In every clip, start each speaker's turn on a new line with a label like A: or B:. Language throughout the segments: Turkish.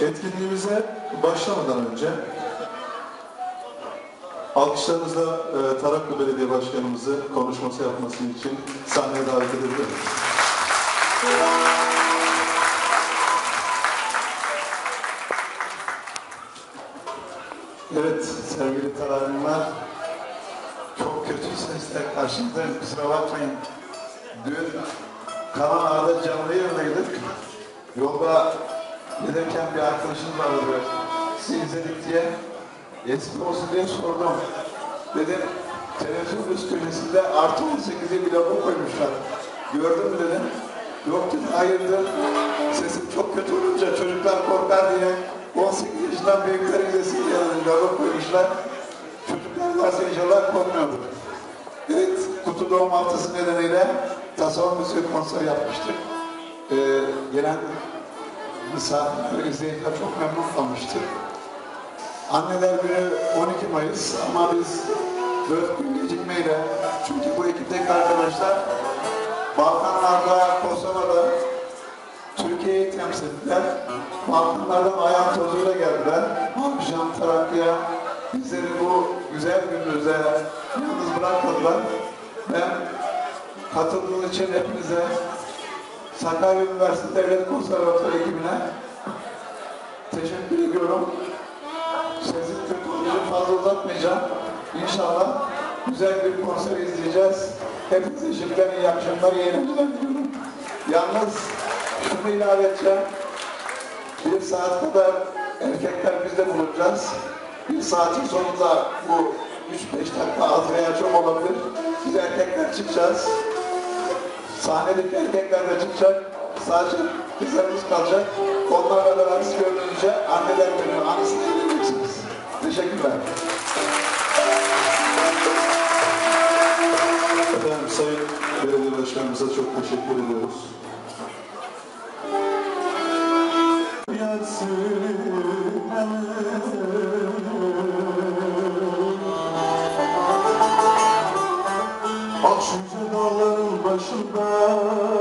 A: Etkinliğimize başlamadan önce alkışlarınızla e, Taraklı Belediye Başkanımızı konuşması yapması için sahneye davet edebilirim.
B: Evet sevgili tarafımlar, çok kötü sesle karşınızdayım kusura bakmayın. Dün Karan Ağa'da canlı yayındaydık. Yolda giderken bir arkadaşımız vardı. Sizi izledik diye. Eski olsun diye sordum. Dedim televizyon üst köşesinde artı 18'e bir logo koymuşlar. Gördün mü dedim. Yok dedi hayırdır. Sesim çok kötü olunca çocuklar korkar diye 18 yaşından büyükler izlesin diye dedim. Logo koymuşlar. Çocuklar varsa inşallah korkmuyordur. Evet, Kutu Doğum Haftası nedeniyle tasavvuf müziği konser yapmıştık. Ee, gelen misafirler, izleyiciler çok memnun kalmıştı. Anneler Günü 12 Mayıs ama biz 4 gün gecikmeyle, çünkü bu ekipteki arkadaşlar Balkanlarda, Kosova'da Türkiye'yi temsil ettiler. Balkanlardan ayağın tozuyla geldiler. Akşam Trakya'ya bizleri bu güzel günümüzde yalnız bırakmadılar. Ben katıldığınız için hepinize Sakarya Üniversitesi Devlet Konservatuarı ekibine teşekkür ediyorum. Sesim kötü fazla uzatmayacağım. İnşallah güzel bir konser izleyeceğiz. Hepinize şimdiden iyi akşamlar, iyi eğlenceler diliyorum. Yalnız şunu ilave edeceğim. Bir saat kadar erkekler bizde bulunacağız. Bir saatin sonunda bu 3-5 dakika az veya çok olabilir. Biz erkekler çıkacağız. Sahnedeki erkekler de çıkacak. Sadece kızlarımız kalacak. Onlarla beraber siz gönlünüzce anneler günü anısını dinleyeceksiniz. Teşekkürler.
A: Efendim Sayın Belediye Başkanımıza çok teşekkür ediyoruz.
C: Bye.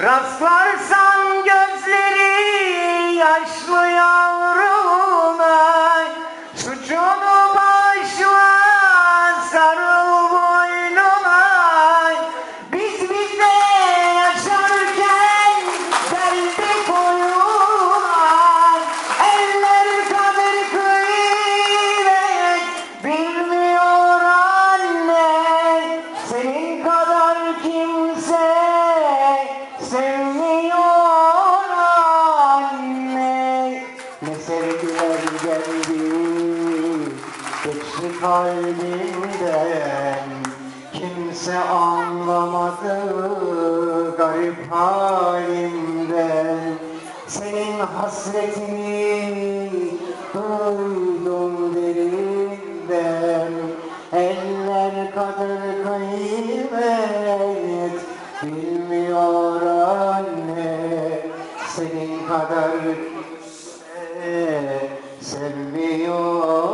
C: Rastlarsan gözleri yaşlıya Her kader kıymet bilmiyor anne. Senin kadar kimse sevmiyor.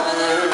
A: Father.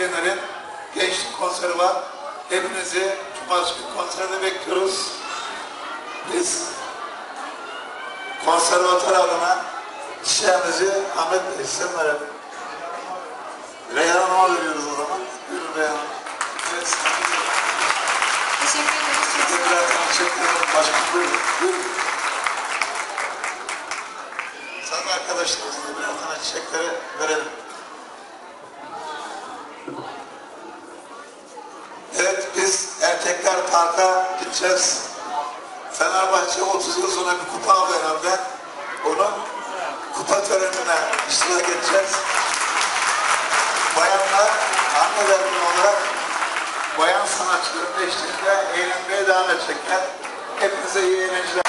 A: Fener'in gençlik konseri var. Hepinizi Cumartesi günü konserde bekliyoruz. Biz konservatuar adına çiçeğimizi Ahmet Bey sen verelim. Reyhan Hanım'a veriyoruz o zaman. Buyurun Reyhan Evet.
B: Teşekkür ederiz.
A: Teşekkürler. Teşekkür ederim. Başkanım buyurun. Sen de arkadaşlarımızla bir çiçekleri verelim. tekrar parka
B: gideceğiz. Fenerbahçe 30 yıl sonra bir kupa alıyor herhalde. Onun kupa törenine iştirak edeceğiz. Bayanlar, anne derdim olarak bayan sanatçıların eşliğinde eğlenmeye devam edecekler. Hepinize iyi eğlenceler.